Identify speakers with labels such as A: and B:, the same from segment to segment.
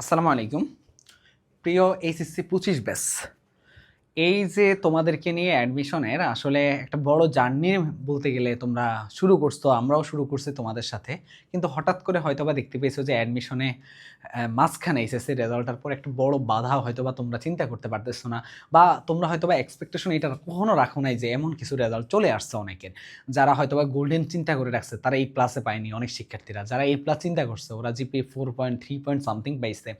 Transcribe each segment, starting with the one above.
A: আসসালামু আলাইকুম। প্রিয় এইচএসসি পঁচিশ ব্যাস এই যে তোমাদেরকে নিয়ে অ্যাডমিশনের আসলে একটা বড় জার্নি বলতে গেলে তোমরা শুরু করছ, আমরাও শুরু করছি তোমাদের সাথে। কিন্তু হঠাৎ করে হয়তোবা দেখতে পেয়েছ যে অ্যাডমিশনে মাঝখানে এসএসসি রেজাল্টের পর একটা বড় বাধা হয়তোবা তোমরা চিন্তা করতে পারতেছো না বা তোমরা হয়তোবা এক্সপেকটেশন এটা কখনো রাখো নাই যে এমন কিছু রেজাল্ট চলে আসছে অনেকের। যারা হয়তোবা গোল্ডেন চিন্তা করে রাখছে, তারা এই প্লাসে পায়নি অনেক শিক্ষার্থীরা। যারা এই প্লাস চিন্তা করছে, ওরা GP four point three point something পাইছে।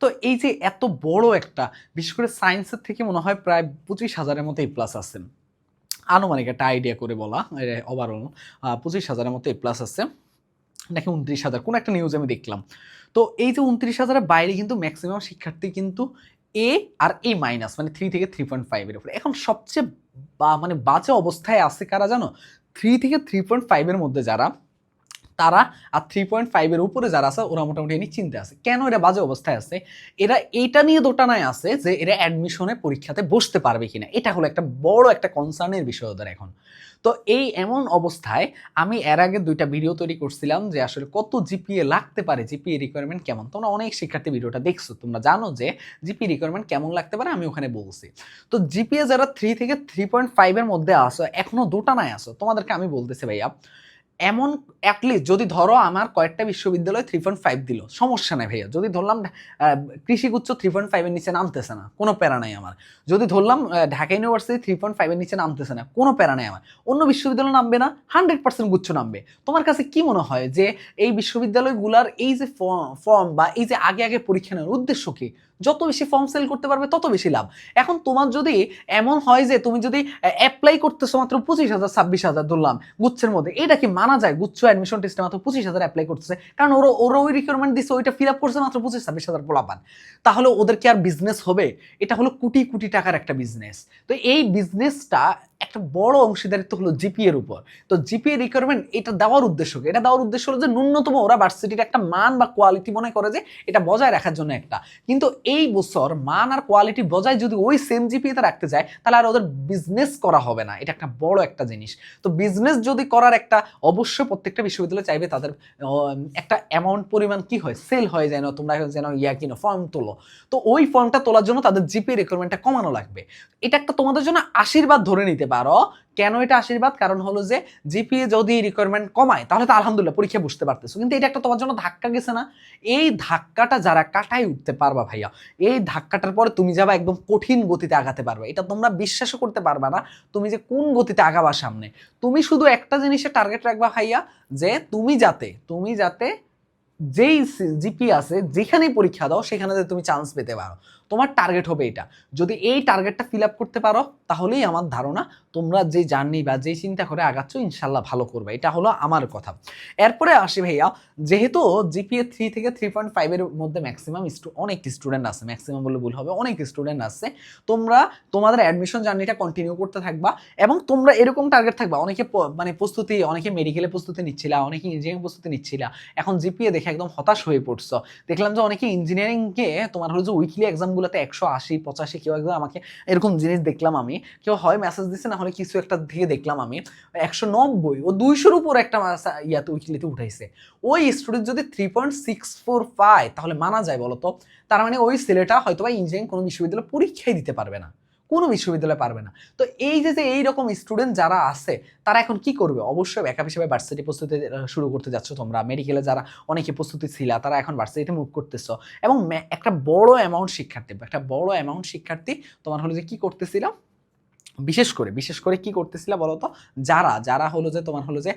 A: তো এই যে এত বড় একটা, বিশেষ করে সায়েন্সের থেকে মনে হয় প্রায় পঁচিশ হাজারের মতো এই প্লাস আছে। আনুমানিক একটা আইডিয়া করে বলা ওভারঅল পঁচিশ হাজারের মতো এই প্লাস আছে। নাকি উনত্রিশ হাজার, কোনো একটা নিউজ আমি দেখলাম। তো এই যে উনত্রিশ হাজারের বাইরে কিন্তু ম্যাক্সিমাম শিক্ষার্থী কিন্তু এ আর এ মাইনাস মানে থ্রি থেকে থ্রি পয়েন্ট ফাইভের উপরে। এখন সবচেয়ে বা মানে বাজে অবস্থায় আছে কারা জানো? থ্রি থেকে থ্রি পয়েন্ট ফাইভের মধ্যে যারা তারা আর থ্রি পয়েন্ট ফাইভের উপরে যারা আছে, ওরা মোটামুটি এনে চিন্তা আছে। কেন এরা বাজে অবস্থায় আছে? এরা এইটা নিয়ে দোটানায় আছে যে এরা অ্যাডমিশনে পরীক্ষাতে বসতে পারবে কিনা। এটা হলো একটা বড় একটা কনসার্নের বিষয় ওদের এখন। তো এই এমন অবস্থায় আমি এর আগে দুইটা ভিডিও তৈরি করছিলাম যে আসলে কত জিপিএ লাগতে পারে জিপিএ রিকোয়ারমেন্ট কেমন? তোমরা অনেক শিক্ষার্থী ভিডিওটা দেখছ, তোমরা জানো যে জিপি রিকোয়ারমেন্ট কেমন লাগতে পারে আমি ওখানে বলছি। তো জিপিএ যারা থ্রি থেকে থ্রি পয়েন্ট ফাইভের মধ্যে আসো এখনও দোটানায় আসো তোমাদেরকে আমি বলতেছি ভাইয়া এমন অ্যাটলিস্ট যদি ধরো আমার কয়েকটা বিশ্ববিদ্যালয় থ্রি পয়েন্ট ফাইভ দিল, সমস্যা নেই ভাইয়া। যদি ধরলাম কৃষিগুচ্ছ থ্রি পয়েন্ট ফাইভের নিচে নামতেছে না, কোনো প্যারা নাই আমার। যদি ধরলাম ঢাকা ইউনিভার্সিটি থ্রি পয়েন্ট ফাইভের নিচে নামতেছে না, কোনো প্যারা নেই আমার। অন্য বিশ্ববিদ্যালয় নামবে না হান্ড্রেড পার্সেন্ট গুচ্ছ নামবে। তোমার কাছে কি মনে হয় যে এই বিশ্ববিদ্যালয়গুলার এই যে ফর্ম বা এই যে আগে আগে পরীক্ষা নেওয়ার উদ্দেশ্য কি? যত বেশি ফর্ম সেল করতে পারবে, তত বেশি লাভ। এখন তোমার যদি এমন হয় যে তুমি যদি অ্যাপ্লাই করতেছো মাত্র পঁচিশ হাজার, ছাব্বিশ হাজার ধরলাম গুচ্ছের মধ্যে, এটা কি মানা যায়? গুচ্ছ অ্যাডমিশন টেস্টে মাত্র পঁচিশ হাজার অ্যাপ্লাই করতেছে। কারণ ওরা ওরা ওই রিকোয়ারমেন্ট দিচ্ছে ওইটা ফিল আপ করছে মাত্র পঁচিশ, ছাব্বিশ হাজার পোলাপান। তাহলে ওদের কি আর বিজনেস হবে? এটা হলো কোটি কোটি টাকার একটা বিজনেস তো এই বিজনেসটা একটা বড় অংশীদারিত্ব হলো জিপি এর উপর। তো জিপি এর রিকোয়ারমেন্ট এটা দেওয়ার উদ্দেশ্য এটা দেওয়ার উদ্দেশ্য হলো যে ন্যূনতম ওরা ভার্সিটির একটা মান বা কোয়ালিটি মনে করে যে এটা বজায় রাখার জন্য একটা। কিন্তু এই বছর মান আর কোয়ালিটি বজায় যদি ওই সেম জিপিএতে রাখতে যায়, তাহলে আর ওদের বিজনেস করা হবে না। এটা একটা বড় একটা জিনিস। তো বিজনেস যদি করার একটা, অবশ্যই প্রত্যেকটা বিশ্ববিদ্যালয় চাইবে তাদের একটা অ্যামাউন্ট পরিমাণ কি হয়? সেল হয় যেন, তোমরা যেন ইয়া কিনো ফর্ম তোলো। তো ওই ফর্মটা তোলার জন্য তাদের জিপি রিকোয়ারমেন্টটা কমানো লাগবে। এটা একটা তোমাদের জন্য আশীর্বাদ ধরে নিতে পারো কেন এটা আশীর্বাদ? কারণ হলো যে জিপিএ যদি রিকোয়ারমেন্ট কমায়, তাহলে তো আলহামদুলিল্লাহ পরীক্ষা বুঝতে পারতেছো। কিন্তু এটা একটা তোমার জন্য ধাক্কা গেছে না। এই ধাক্কাটা যারা কাটাই উঠতে পারবা ভাইয়া, এই ধাক্কাটার পরে তুমি যাবা একদম কঠিন গতিতে আগাতে পারবে। এটা তোমরা বিশ্বাসও করতে পারবা না, তুমি যে কোন গতিতে আগাবা সামনে। তুমি শুধু একটা জিনিসের টার্গেট রাখবা ভাইয়া, যে তুমি যাতে তুমি যাতে যেই জিপি আছে, যেখানেই পরীক্ষা দাও, সেখানে তুমি চান্স পেতে পারো। তোমার টার্গেট হবে এটা। যদি এই টার্গেটটা ফিল আপ করতে পারো, তাহলেই আমার ধারণা তোমরা যে জার্নি বা যেই চিন্তা করে আগাচ্ছ ইনশাল্লাহ ভালো করবে। এটা হলো আমার কথা। এরপরে আসি ভাইয়া, যেহেতু জিপিএ থ্রি থেকে থ্রি পয়েন্ট ফাইভের মধ্যে ম্যাক্সিমাম অনেক স্টুডেন্ট আছে ম্যাক্সিমাম বলে ভুল হবে, অনেক স্টুডেন্ট আছে। তোমরা তোমাদের অ্যাডমিশন জার্নিটা কন্টিনিউ করতে থাকবা এবং তোমরা এরকম টার্গেট থাকবা। অনেকে মানে প্রস্তুতি, অনেকে মেডিকেলে প্রস্তুতি নিচ্ছিলা, অনেকে ইঞ্জিনিয়ারিং প্রস্তুতি নিচ্ছিলা। এখন জিপিএ দেখে একদম হতাশ হয়ে পড়ছো। দেখলাম যে অনেকে ইঞ্জিনিয়ারিংকে তোমার হলো যে উইকলি এক্সামগুলোতে একশো আশি, পঁচাশি, কেউ একদম আমাকে এরকম জিনিস দেখলাম আমি। কেউ হয় মেসেজ দিচ্ছে না হলে কিছু একটা দিয়ে দেখলাম আমি। একশো নব্বই, ও দুইশোর উপর একটা ইয়াতে উইকলিতে উঠাইছে। ওই স্টুডেন্ট যদি থ্রি পয়েন্ট সিক্স ফোর পায় তাহলে মানা যায় বলতো? তার মানে ওই ছেলেটা হয়তো বা ইঞ্জিনিয়ারিং কোনো বিশ্ববিদ্যালয়ে পরীক্ষাই দিতে পারবে না। কোনো বিশ্ববিদ্যালয় পারবে না। তো এই যে যে এইরকম স্টুডেন্ট যারা আছে, তারা এখন কি করবে? অবশ্যই ব্যাকআপ হিসেবে ভার্সিটি প্রস্তুতি শুরু করতে যাচ্ছ তোমরা। মেডিকেলে যারা অনেকে প্রস্তুতি ছিল, তারা এখন ভার্সিটিতে মুভ করতেছ। এবং একটা বড় অ্যামাউন্ট শিক্ষার্থী, একটা বড় অ্যামাউন্ট শিক্ষার্থী তোমার হলো যে কী করতেছিল বিশেষ করে বিশেষ করে কি করতেছিল বলতো? যারা যারা হলো যে তোমার হলো যে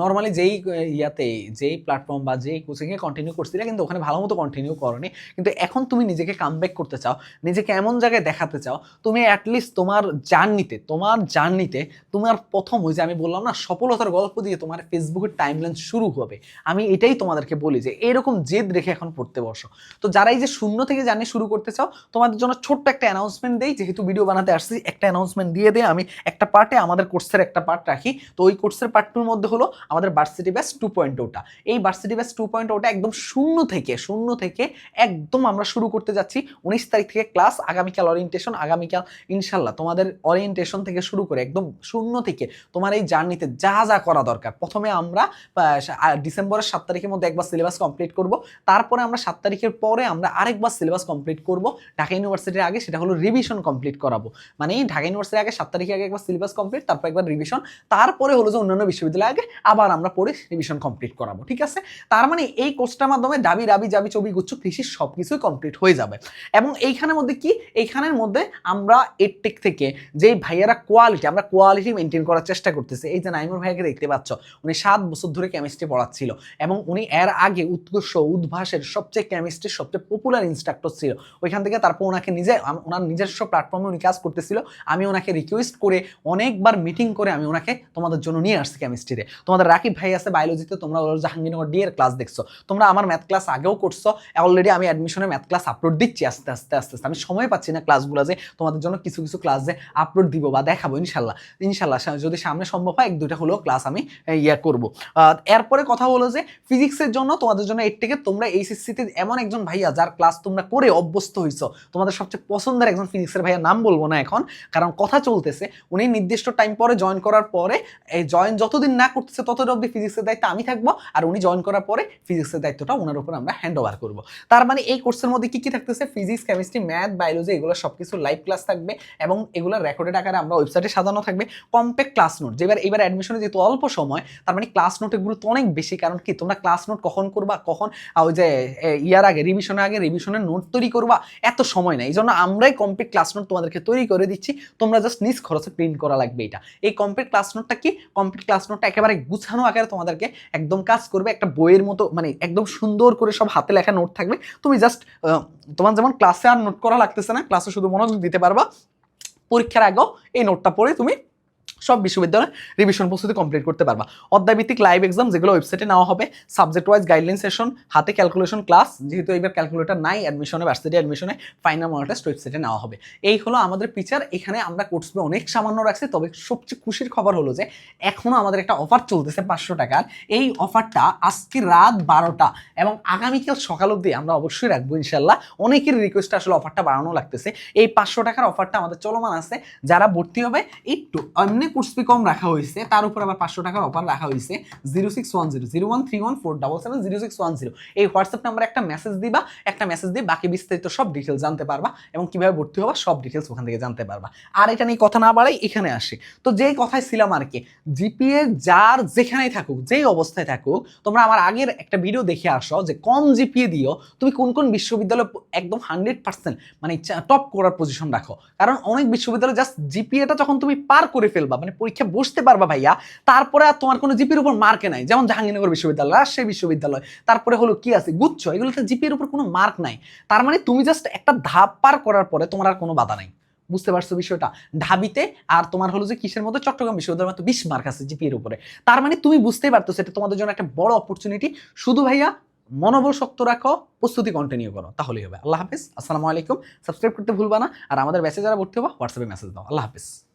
A: নর্মালি যেই ইয়াতে, যেই প্ল্যাটফর্ম বা যেই কোচিংয়ে কন্টিনিউ করছিলে কিন্তু ওখানে ভালো মতো কন্টিনিউ করনি। কিন্তু এখন তুমি নিজেকে কামব্যাক করতে চাও, নিজেকে এমন জায়গায় দেখাতে চাও, তুমি অ্যাটলিস্ট তোমার জার্নিতে তোমার জার্নিতে তোমার প্রথম ওই যে আমি বললাম না, সফলতার গল্প দিয়ে তোমার ফেসবুকের টাইমলাইন শুরু হবে। আমি এটাই তোমাদেরকে বলি যে, এরকম জেদ রেখে এখন পড়তে বসো। তো যারা এই যে শূন্য থেকে জার্নি শুরু করতে চাও, তোমাদের জন্য ছোট্ট একটা অ্যানাউন্সমেন্ট দেই, যেহেতু ভিডিও বানাতে আসছি, একটা অ্যানাউন্স অ্যানাউন্সমেন্ট দিয়ে দিয়ে আমি একটা পার্টে আমাদের কোর্সের একটা পার্ট রাখি। তো ওই কোর্সের পার্টটুর মধ্যে হলো আমাদের ভার্সিটি ব্যাস টু পয়েন্ট ওটা এই ভার্সিটি ব্যাস টু পয়েন্ট ওটা একদম শূন্য থেকে শূন্য থেকে একদম আমরা শুরু করতে যাচ্ছি উনিশ তারিখ থেকে ক্লাস আগামীকাল অরিয়েন্টেশন আগামীকাল ইনশাল্লাহ তোমাদের অরিয়েন্টেশন থেকে শুরু করে একদম শূন্য থেকে তোমার এই জার্নিতে যা যা করা দরকার। প্রথমে আমরা ডিসেম্বরের সাত তারিখের মধ্যে একবার সিলেবাস কমপ্লিট করব। তারপরে আমরা সাত তারিখের পরে আমরা আরেকবার সিলেবাস কমপ্লিট করব। ঢাকা ইউনিভার্সিটির আগে সেটা হলো রিভিশন কমপ্লিট করাবো। মানে ঢাকা ইউনিভার্সিটির আগে সাত তারিখে আগে একবার সিলেবাস কমপ্লিট তারপর একবার রিভিশন তারপরে হলো যে অন্যান্য বিশ্ববিদ্যালয়ে আগে আবার আমরা পড়ে রিভিশন কমপ্লিট করাবো, ঠিক আছে? তার মানে এই কোর্সটার মাধ্যমে দাবি রাবি জাবি চবি গুচ্ছ কৃষি সব কিছুই কমপ্লিট হয়ে যাবে। এবং এইখানের মধ্যে কি? এইখানের মধ্যে আমরা এডটেক থেকে যেই ভাইয়ারা কোয়ালিটি আমরা কোয়ালিটি মেনটেন করার চেষ্টা করতেছি, এই যে নাইমুর ভাইয়াকে দেখতে পাচ্ছ, উনি সাত বছর ধরে কেমিস্ট্রি পড়াচ্ছিল এবং উনি এর আগে উৎকর্ষ, উদ্ভাসের সবচেয়ে কেমিস্ট্রির সবচেয়ে পপুলার ইনস্ট্রাক্টর ছিল। ওইখান থেকে তারপর ওনাকে নিজে ওনার নিজস্ব প্ল্যাটফর্মে উনি কাজ করতেছিল। আমি ওনাকে রিকোয়েস্ট করে অনেকবার মিটিং করে আমি ওনাকে তোমাদের জন্য নিয়ে আসছি কেমিস্ট্রিতে তোমাদের রাকিব ভাই আছে বায়োলজিতে তোমরা জাহাঙ্গীরনগর ডি ক্লাস দেখছ। তোমরা আমার ম্যাথ ক্লাস আগেও করছ অলরেডি আমি অ্যাডমিশনে ম্যাথ ক্লাস আপলোড দিচ্ছি আস্তে আস্তে আস্তে আস্তে। আমি সময় পাচ্ছি না ক্লাসগুলো যে তোমাদের জন্য কিছু কিছু ক্লাস যে আপলোড দিব বা দেখাবো, ইনশাল্লাহ। ইনশাল্লাহ যদি সামনে সম্ভব হয়, এক, দুইটা হলেও ক্লাস আমি ইয়া করব। এরপরে কথা হলো যে ফিজিক্সের জন্য তোমাদের জন্য এর থেকে তোমরা এইচএসসিতে এমন একজন ভাইয়া যার ক্লাস তোমরা করে অভ্যস্ত হইছো। তোমাদের সবচেয়ে পছন্দের একজন ফিজিক্সের ভাইয়া নাম বলব না এখন, কারণ কথা চলতেছে, উনি নির্দিষ্ট টাইম পরে জয়েন করার পরে, এই জয়েন যতদিন না করতেছে ততদিন অব্দি ফিজিক্সের দায়িত্ব আমি থাকব আর উনি জয়েন করার পরে ফিজিক্সের দায়িত্বটা ওনার উপর আমরা হ্যান্ড ওভার করব। তার মানে এই কোর্সের মধ্যে কী কী থাকতেছে? ফিজিক্স কেমিস্ট্রি ম্যাথ বায়োলজি এগুলো সব কিছু লাইভ ক্লাস থাকবে এবং এগুলো রেকর্ডেড আকারে আমরা ওয়েবসাইটে সাজানো থাকবে। কম্প্যাক্ট ক্লাস নোট যেবার এবার অ্যাডমিশনে যেহেতু অল্প সময়, তার মানে ক্লাস নোটের গুরুত্ব অনেক বেশি। কারণ কি? তোমরা ক্লাস নোট কখন করবা? কখন? ওই যে ইয়ার আগে রিভিশনের আগে রিভিশনের নোট তৈরি করবা? এত সময় নেই। এই জন্য আমরাই কমপ্লিট ক্লাস নোট তোমাদেরকে তৈরি করে দিচ্ছি। তোমরা জাস্ট নিজ খরচে প্রিন্ট করা লাগবে এটা। এই কমপ্লিট ক্লাস নোটটা কি? কমপ্লিট ক্লাস নোটটা একেবারে গুছানো আকারে তোমাদেরকে একদম কাজ করবে, একটা বইয়ের মতো মানে একদম সুন্দর করে সব হাতে লেখা নোট থাকবে। তুমি জাস্ট তোমার যেমন ক্লাসে আর নোট করা লাগতেছে না ক্লাসে শুধু মনোযোগ দিতে পারবা। পরীক্ষার আগেও এই নোটটা পড়ে তুমি সব বিশ্ববিদ্যালয়ে রিভিশন প্রস্তুতি কমপ্লিট করতে পারবা। অধ্যায়ভিত্তিক লাইভ এক্সাম যেগুলো ওয়েবসাইটে নেওয়া হবে সাবজেক্ট ওয়াইজ গাইডলাইন সেশন হাতে ক্যালকুলেশন ক্লাস যেহেতু এবার ক্যালকুলেটর নাই অ্যাডমিশনে ভার্সিটি অ্যাডমিশনে ফাইনাল মডেল টেস্ট ওয়েবসাইটে নেওয়া হবে। এই হলো আমাদের পিচার এখানে আমরা কোর্স অনেক সামান্য রাখছি, তবে সবচেয়ে খুশির খবর হলো যে এখনও আমাদের একটা অফার চলতেছে পাঁচশো টাকার। এই অফারটা আজকে রাত বারোটা, এবং আগামীকাল সকাল অবধি আমরা অবশ্যই রাখব ইনশাল্লাহ অনেকের রিকোয়েস্ট আসলে অফারটা বাড়ানো লাগতেছে। এই পাঁচশো টাকার অফারটা আমাদের চলমান আছে। যারা ভর্তি হবে, একটু এমনি কোর্স ফি কম রাখা হয়েছে, তার উপর আবার পাঁচশো টাকার অফার রাখা হয়েছে zero six one zero zero one three one four double seven zero six one zero এই হোয়াটসঅ্যাপ নাম্বারে একটা মেসেজ দিবা, একটা মেসেজ দিয়ে বাকি বিস্তারিত সব ডিটেলস জানতে পারবা এবং কীভাবে ভর্তি হবা সব ডিটেলস ওখান থেকে জানতে পারবা। আর এটা নিয়ে কথা না বাড়াই এখানে আসে। তো যেই কথায় ছিলাম আর কি, জিপিএ যার যেখানেই থাকুক, যেই অবস্থায় থাকুক, তোমরা আমার আগের একটা ভিডিও দেখে আসো যে কম জিপিএ দিও তুমি কোন কোন বিশ্ববিদ্যালয় একদম হান্ড্রেড পার্সেন্ট মানে টপ করার পজিশন রাখো। কারণ অনেক বিশ্ববিদ্যালয় জাস্ট জিপিএটা যখন তুমি পার করে ফেলবা মানে পরীক্ষা বসতে পারবা ভাইয়া, তারপরে আর তোমার কোনো জিপির উপর মার্কে নাই। যেমন জাহাঙ্গীরনগর বিশ্ববিদ্যালয়, রাজশাহী বিশ্ববিদ্যালয়, তারপরে হলো কি আছে? গুচ্ছ, এগুলোতে জিপির উপর কোনো মার্ক নাই। তার মানে তুমি জাস্ট একটা ধাপ পার করার পরে তোমার আর কোনো বাধা নাই। বুঝতে পারছ বিষয়টা? ঢাবিতে আর তোমার হলো যে কিসের মধ্যে চট্টগ্রাম বিশ্ববিদ্যালয় মতো বিশ মার্ক আছে জিপিএর উপরে। তার মানে তুমি বুঝতেই পারতো সেটা তোমাদের জন্য একটা বড় অপরচুনিটি শুধু ভাইয়া, মনোবল শক্ত রাখো, প্রস্তুতি কন্টিনিউ করো। তাহলেই হবে। আল্লাহ হাফিজ। আসসালামু আলাইকুম। সাবস্ক্রাইব করতে ভুলবা না। আর আমাদের মেসেজ যারা ভর্তি হব হোয়াটসঅ্যাপে মেসেজ দাও। আল্লাহ হাফিজ।